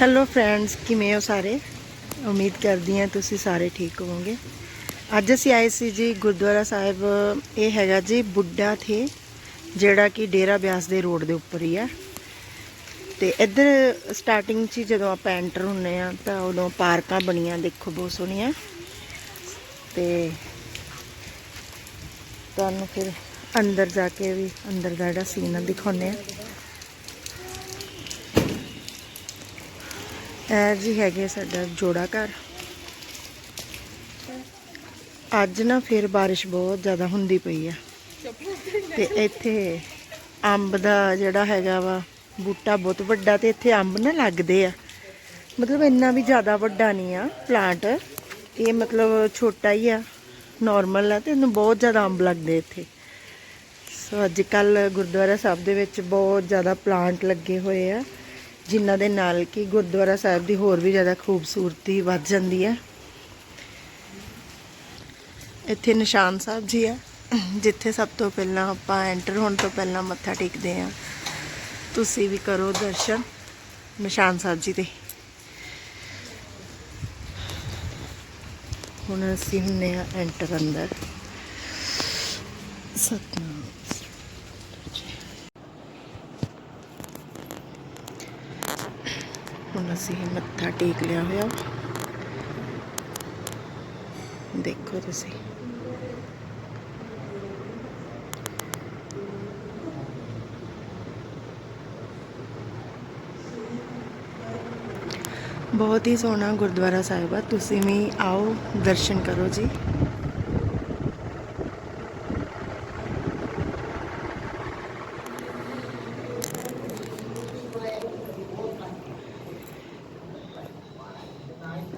Hello friends ਕਿਵੇਂ ਹੋ ਸਾਰੇ? ਉਮੀਦ ਕਰਦੀ ਹਾਂ ਤੁਸੀਂ ਸਾਰੇ ਠੀਕ ਹੋਵੋਗੇ। ਅੱਜ ਅਸੀਂ ਆਏ ਸੀ ਜੀ ਗੁਰਦੁਆਰਾ ਸਾਹਿਬ, ਇਹ ਹੈਗਾ ਜੀ ਬੁੱਢਾ ਥੇ, ਜਿਹੜਾ ਕਿ ਡੇਰਾ ਬਿਆਸ ਦੇ ਰੋਡ ਦੇ ਉੱਪਰ ਹੀ ਆ। ਤੇ ਇੱਧਰ ਸਟਾਰਟਿੰਗ 'ਚ ਹੀ ਜਦੋਂ ਆਪਾਂ ਐਂਟਰ ਹੁੰਨੇ ਆ, ਤਾਂ ਉਦੋਂ ਪਾਰਕਾਂ ਬਣੀਆਂ, ਦੇਖੋ ਬਹੁਤ ਸੋਹਣੀਆਂ। ਤੇ ਤੁਹਾਨੂੰ ਫਿਰ ਅੰਦਰ ਜਾ ਕੇ ਵੀ ਅੰਦਰ ਦਾ ਜਿਹੜਾ ਸੀਨ ਆ ਦਿਖਾਉਂਦੇ ਆ। ਇਹ ਜੀ ਹੈਗੇ ਸਾਡਾ ਜੋੜਾ ਘਰ। ਅੱਜ ਨਾ ਫਿਰ ਬਾਰਿਸ਼ ਬਹੁਤ ਜ਼ਿਆਦਾ ਹੁੰਦੀ ਪਈ ਆ। ਤੇ ਇੱਥੇ ਅੰਬ ਦਾ ਜਿਹੜਾ ਹੈਗਾ ਵਾ, ਬੂਟਾ ਬਹੁਤ ਵੱਡਾ ਤੇ ਇੱਥੇ ਅੰਬ ਨਾ ਲੱਗਦੇ ਆ। ਮਤਲਬ ਇੰਨਾ ਵੀ ਜ਼ਿਆਦਾ ਵੱਡਾ ਨਹੀਂ ਆ ਪਲਾਂਟ ਇਹ ਮਤਲਬ ਛੋਟਾ ਹੀ ਆ ਨਾਰਮਲ ਆ ਤੇ ਇਹਨੂੰ ਬਹੁਤ ਜ਼ਿਆਦਾ ਅੰਬ ਲੱਗਦੇ ਇੱਥੇ। ਸੋ ਅੱਜ ਕੱਲ ਗੁਰਦੁਆਰਾ ਸਾਹਿਬ ਦੇ ਵਿੱਚ ਬਹੁਤ ਜ਼ਿਆਦਾ ਪਲਾਂਟ ਲੱਗੇ ਹੋਏ ਆ। ਜਿਨ੍ਹਾਂ ਦੇ ਨਾਲ ਕਿ ਗੁਰਦੁਆਰਾ ਸਾਹਿਬ ਦੀ ਹੋਰ ਵੀ ਜ਼ਿਆਦਾ ਖੂਬਸੂਰਤੀ ਵੱਧ ਜਾਂਦੀ ਹੈ। ਇੱਥੇ ਨਿਸ਼ਾਨ ਸਾਹਿਬ ਜੀ ਆ, ਜਿੱਥੇ ਸਭ ਤੋਂ ਪਹਿਲਾਂ ਆਪਾਂ ਐਂਟਰ ਹੋਣ ਤੋਂ ਪਹਿਲਾਂ ਮੱਥਾ ਟੇਕਦੇ ਆ ਤੁਸੀਂ ਵੀ ਕਰੋ ਦਰਸ਼ਨ ਨਿਸ਼ਾਨ ਸਾਹਿਬ ਜੀ ਦੇ। ਹੁਣ ਅਸੀਂ ਹੁੰਨੇ ਆ ਐਂਟਰ ਅੰਦਰ। ਸਤਨਾਮ। ਹੁਣ ਅਸੀਂ ਮੱਥਾ ਟੇਕ ਲਿਆ ਹੋਇਆ। ਦੇਖੋ ਤੁਸੀਂ। ਬਹੁਤ ਹੀ ਸੋਹਣਾ ਗੁਰਦੁਆਰਾ ਸਾਹਿਬ ਆ। ਤੁਸੀਂ ਵੀ ਆਓ, ਦਰਸ਼ਨ ਕਰੋ ਜੀ।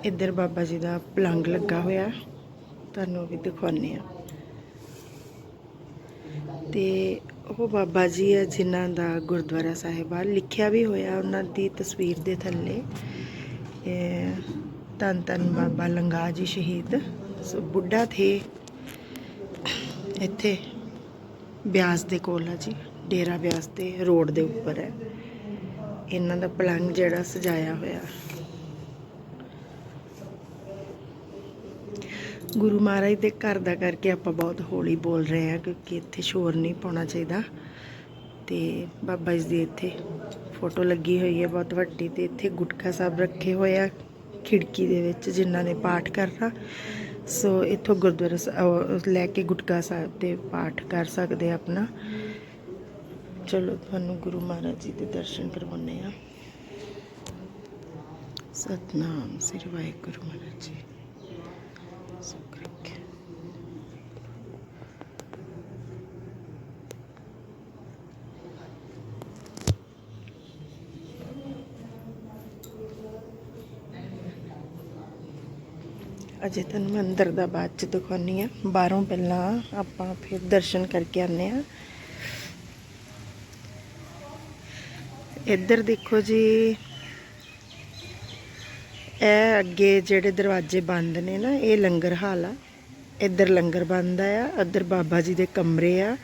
ਇੱਧਰ ਬਾਬਾ ਜੀ ਦਾ ਪਲੰਗ ਲੱਗਾ ਹੋਇਆ। ਤੁਹਾਨੂੰ ਉਹ ਵੀ ਦਿਖਾਉਂਦੇ ਆ ਤੇ ਉਹ ਬਾਬਾ ਜੀ ਆ ਜਿਨ੍ਹਾਂ ਦਾ ਗੁਰਦੁਆਰਾ ਸਾਹਿਬ ਆ। ਲਿਖਿਆ ਵੀ ਹੋਇਆ ਉਹਨਾਂ ਦੀ ਤਸਵੀਰ ਦੇ ਥੱਲੇ। ਇਹ ਧੰਨ ਧੰਨ ਬਾਬਾ ਲੰਗਾ ਜੀ ਸ਼ਹੀਦ। ਸੋ ਬੁੱਢਾ ਥੇ ਇੱਥੇ ਬਿਆਸ ਦੇ ਕੋਲ ਆ ਜੀ। ਡੇਰਾ ਬਿਆਸ ਦੇ ਰੋਡ ਦੇ ਉੱਪਰ ਹੈ। ਇਹਨਾਂ ਦਾ ਪਲੰਗ ਜਿਹੜਾ ਸਜਾਇਆ ਹੋਇਆ। ਗੁਰੂ ਮਹਾਰਾਜ ਦੇ ਘਰ ਦਾ ਕਰਕੇ ਆਪਾਂ ਬਹੁਤ ਹੌਲੀ ਬੋਲ ਰਹੇ ਹਾਂ ਕਿਉਂਕਿ ਇੱਥੇ ਸ਼ੋਰ ਨਹੀਂ ਪਾਉਣਾ ਚਾਹੀਦਾ। ਤੇ ਬਾਬਾ ਜੀ ਦੀ ਇੱਥੇ ਫੋਟੋ ਲੱਗੀ ਹੋਈ ਹੈ ਬਹੁਤ ਵੱਡੀ ਤੇ ਇੱਥੇ ਗੁਟਕਾ ਸਾਹਿਬ ਰੱਖੇ ਹੋਏ ਆ ਖਿੜਕੀ ਦੇ ਵਿੱਚ ਜਿਨ੍ਹਾਂ ਨੇ ਪਾਠ ਕਰਨਾ। ਸੋ ਇੱਥੋਂ ਗੁਰਦੁਆਰਾ ਸਾਹਿਬ ਲੈ ਕੇ ਗੁਟਕਾ ਸਾਹਿਬ ਤੇ ਪਾਠ ਕਰ ਸਕਦੇ ਆਪਣਾ। ਚਲੋ ਤੁਹਾਨੂੰ ਗੁਰੂ ਮਹਾਰਾਜ ਜੀ ਦੇ ਦਰਸ਼ਨ ਕਰਵਾਉਣੇ ਆ ਸਤਨਾਮ ਸ੍ਰੀ ਵਾਹਿਗੁਰੂ ਮਹਾਰਾਜ ਜੀ। ਅਜੇ ਤੁਹਾਨੂੰ ਮੈਂ ਅੰਦਰ ਦਾ ਬਾਅਦ ਚ ਦਿਖਾਉਣੀ ਆ। ਬਾਹਰੋਂ ਪਹਿਲਾਂ ਆਪਾਂ ਫਿਰ ਦਰਸ਼ਨ ਕਰਕੇ ਆਨੇ ਆ। ਇੱਧਰ ਦੇਖੋ ਜੀ। ਇਹ ਅੱਗੇ ਜਿਹੜੇ ਦਰਵਾਜ਼ੇ ਬੰਦ ਨੇ ਨਾ, ਇਹ ਲੰਗਰ ਹਾਲ ਆ। ਇੱਧਰ ਲੰਗਰ ਬੰਦ ਆ ਇੱਧਰ ਬਾਬਾ ਜੀ ਦੇ ਕਮਰੇ ਆ।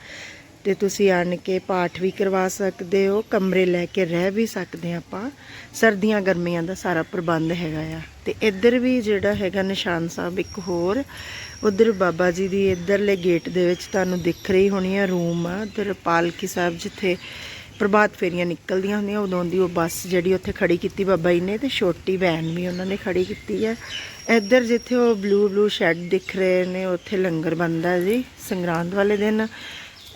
ਤੇ ਤੁਸੀਂ ਆਣ ਕੇ ਪਾਠ ਵੀ ਕਰਵਾ ਸਕਦੇ ਹੋ, ਕਮਰੇ ਲੈ ਕੇ ਰਹਿ ਵੀ ਸਕਦੇ ਆ ਆਪਾਂ। ਸਰਦੀਆਂ ਗਰਮੀਆਂ ਦਾ ਸਾਰਾ ਪ੍ਰਬੰਧ ਹੈਗਾ ਆ। ਤੇ ਇੱਧਰ ਵੀ ਜਿਹੜਾ ਹੈਗਾ ਨਿਸ਼ਾਨ ਸਾਹਿਬ ਇੱਕ ਹੋਰ, ਉਧਰ ਬਾਬਾ ਜੀ ਦੀ ਇੱਧਰਲੇ ਗੇਟ ਦੇ ਵਿੱਚ ਤੁਹਾਨੂੰ ਦਿਖ ਰਹੀ ਹੋਣੀ ਆ ਰੂਮ ਆ। ਉਧਰ ਪਾਲਕੀ ਸਾਹਿਬ ਜਿੱਥੇ ਪ੍ਰਭਾਤ ਫੇਰੀਆਂ ਨਿਕਲਦੀਆਂ ਹੁੰਦੀਆਂ, ਉਦੋਂ ਦੀ ਉਹ ਬੱਸ ਜਿਹੜੀ ਉੱਥੇ ਖੜੀ ਕੀਤੀ ਬਾਬਾ ਜੀ ਨੇ ਤੇ ਛੋਟੀ ਵੈਨ ਵੀ ਉਹਨਾਂ ਨੇ ਖੜੀ ਕੀਤੀ ਹੈ ਇੱਧਰ ਜਿੱਥੇ ਉਹ ਬਲੂ ਬਲੂ ਸ਼ੈੱਡ ਦਿਖ ਰਹੇ ਨੇ, ਉੱਥੇ ਲੰਗਰ ਬੰਦਾ ਜੀ, ਸੰਗਰਾਂਦ ਵਾਲੇ ਦਿਨ।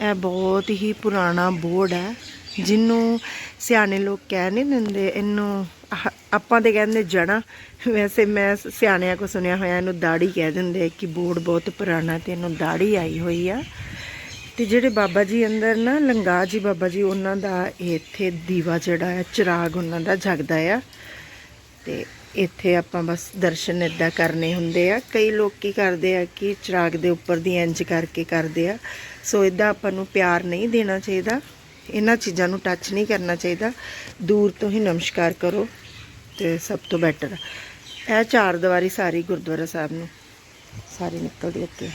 ਇਹ ਬਹੁਤ ਹੀ ਪੁਰਾਣਾ ਬੋਰਡ ਹੈ, ਜਿਹਨੂੰ ਸਿਆਣੇ ਲੋਕ ਕਹਿ ਨਹੀਂ ਦਿੰਦੇ, ਇਹਨੂੰ ਆਹ ਆਪਾਂ ਤੇ ਕਹਿੰਦੇ ਜੜਾ ਵੈਸੇ ਮੈਂ ਸਿਆਣਿਆਂ ਕੋ ਸੁਣਿਆ ਹੋਇਆ, ਇਹਨੂੰ ਦਾੜੀ ਕਹਿ ਦਿੰਦੇ ਕਿ ਬੋਰਡ ਬਹੁਤ ਪੁਰਾਣਾ ਤੇ ਇਹਨੂੰ ਦਾੜੀ ਆਈ ਹੋਈ ਆ। ਤੇ ਜਿਹੜੇ ਬਾਬਾ ਜੀ ਅੰਦਰ ਨਾ ਲੰਗਾ ਜੀ ਬਾਬਾ ਜੀ, ਉਹਨਾਂ ਦਾ ਇੱਥੇ ਦੀਵਾ ਜਿਹੜਾ ਹੈ ਚਿਰਾਗ ਉਹਨਾਂ ਦਾ ਜਗਦਾ ਆ। ਤੇ ਇੱਥੇ ਆਪਾਂ ਬਸ ਦਰਸ਼ਨ ਇਦਾਂ ਕਰਨੇ ਹੁੰਦੇ ਆ। ਕਈ ਲੋਕ ਕੀ ਕਰਦੇ ਆ ਕਿ ਚਿਰਾਗ ਦੇ ਉੱਪਰ ਦੀ ਇੰਜ ਕਰਕੇ ਕਰਦੇ ਆ। ਸੋ ਇਦਾਂ ਆਪਾਂ ਨੂੰ ਪਿਆਰ ਨਹੀਂ ਦੇਣਾ ਚਾਹੀਦਾ। ਇਹਨਾਂ ਚੀਜ਼ਾਂ ਨੂੰ ਟੱਚ ਨਹੀਂ ਕਰਨਾ ਚਾਹੀਦਾ। ਦੂਰ ਤੋਂ ਹੀ ਨਮਸਕਾਰ ਕਰੋ ਤੇ ਸਭ ਤੋਂ ਬੈਟਰ ਇਹ ਚਾਰ ਦੀਵਾਰੀ ਸਾਰੀ ਗੁਰਦੁਆਰਾ ਸਾਹਿਬ ਨੂੰ ਸਾਰੀ ਨਿਕਲਦੀ ਅੱਗੇ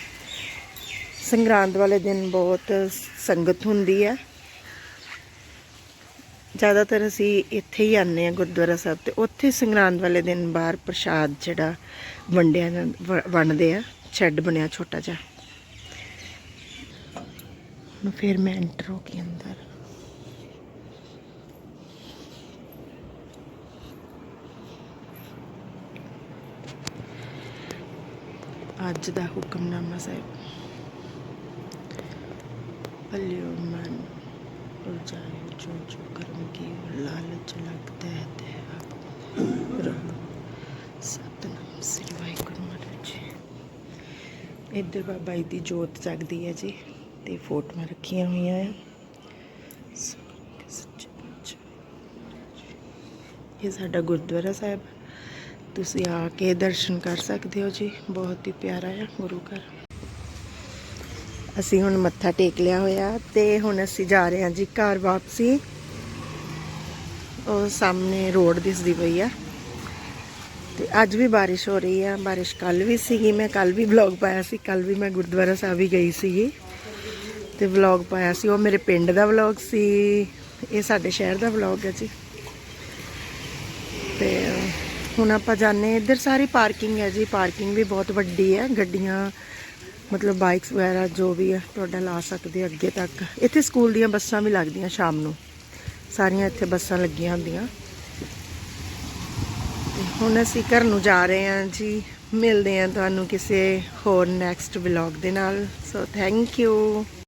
ਸੰਗਰਾਂਦ ਵਾਲੇ ਦਿਨ ਬਹੁਤ ਸੰਗਤ ਹੁੰਦੀ ਹੈ ਜ਼ਿਆਦਾਤਰ ਅਸੀਂ ਇੱਥੇ ਹੀ ਆਉਂਦੇ ਆ ਗੁਰਦੁਆਰਾ ਸਾਹਿਬ ਤੇ। ਉੱਥੇ ਸੰਗਰਾਂਦ ਵਾਲੇ ਦਿਨ ਬਾਹਰ ਪ੍ਰਸ਼ਾਦ ਜਿਹੜਾ ਵੰਡਿਆ ਜਾਂ- ਵੰਡਦੇ ਆ। ਸ਼ੈੱਡ ਬਣਿਆ ਛੋਟਾ ਜਿਹਾ। ਹੁਣ ਫਿਰ ਮੈਂ ਐਂਟਰ ਹੋ ਗਈ ਅੰਦਰ। ਅੱਜ ਦਾ ਹੁਕਮਨਾਮਾ ਸਾਹਿਬ। ਭਲਿਓ ਮਨ ਉਜਾਏ ਜੋ ਜੋ ਕਰਮ ਕੀ ਲਾਲਚ ਲੱਗਦਾ ਹੈ ਤੇ ਆਪ ਰਹੋ। ਸਤਨਾਮ ਸ੍ਰੀ ਵਾਹਿਗੁਰੂ ਮਹਾਰਾਜ ਜੀ। ਇੱਧਰ ਬਾਬਾ ਜੀ ਦੀ ਜੋਤ ਜਗਦੀ ਹੈ ਜੀ, ਤੇ ਫੋਟੋਆਂ ਰੱਖੀਆਂ ਹੋਈਆਂ ਆ। ਇਹ ਸਾਡਾ ਗੁਰਦੁਆਰਾ ਸਾਹਿਬ। ਤੁਸੀਂ ਆ ਕੇ ਦਰਸ਼ਨ ਕਰ ਸਕਦੇ ਹੋ ਜੀ, ਬਹੁਤ ਹੀ ਪਿਆਰਾ ਹੈ ਗੁਰੂ ਘਰ। ਅਸੀਂ ਹੁਣ ਮੱਥਾ ਟੇਕ ਲਿਆ ਹੋਇਆ ਤੇ ਹੁਣ ਅਸੀਂ ਜਾ ਰਹੇ ਹਾਂ ਜੀ ਘਰ ਵਾਪਸੀ। ਉਹ ਸਾਹਮਣੇ ਰੋਡ ਦਿਸਦੀ ਪਈ ਆ। ਤੇ ਅੱਜ ਵੀ ਬਾਰਿਸ਼ ਹੋ ਰਹੀ ਆ। ਬਾਰਿਸ਼ ਕੱਲ ਵੀ ਸੀਗੀ। ਮੈਂ ਕੱਲ ਵੀ ਵਲੌਗ ਪਾਇਆ ਸੀ। ਕੱਲ ਵੀ ਮੈਂ ਗੁਰਦੁਆਰਾ ਸਾਹਿਬ ਹੀ ਗਈ ਸੀਗੀ। ਤੇ ਵਲੌਗ ਪਾਇਆ ਸੀ। ਉਹ ਮੇਰੇ ਪਿੰਡ ਦਾ ਵਲੌਗ ਸੀ। ਇਹ ਸਾਡੇ ਸ਼ਹਿਰ ਦਾ ਵਲੌਗ ਹੈ ਜੀ। ਤੇ ਹੁਣ ਆਪਾਂ ਜਾਣੇ ਇੱਧਰ ਸਾਰੀ ਪਾਰਕਿੰਗ ਹੈ ਜੀ। ਪਾਰਕਿੰਗ ਵੀ ਬਹੁਤ ਵੱਡੀ ਹੈ ਗੱਡੀਆਂ ਮਤਲਬ ਬਾਈਕਸ ਵਗੈਰਾ ਜੋ ਵੀ ਹੈ ਤੁਹਾਡਾ ਲਾ ਸਕਦੇ ਅੱਗੇ ਤੱਕ। ਇੱਥੇ ਸਕੂਲ ਦੀਆਂ ਬੱਸਾਂ ਵੀ ਲੱਗਦੀਆਂ ਸ਼ਾਮ ਨੂੰ। ਸਾਰੀਆਂ ਇੱਥੇ ਬੱਸਾਂ ਲੱਗੀਆਂ ਹੁੰਦੀਆਂ। ਹੁਣ ਅਸੀਂ ਘਰ ਨੂੰ ਜਾ ਰਹੇ ਹਾਂ ਜੀ। ਮਿਲਦੇ ਹਾਂ ਤੁਹਾਨੂੰ ਕਿਸੇ ਹੋਰ ਨੈਕਸਟ ਵਲੌਗ ਦੇ ਨਾਲ। So thank you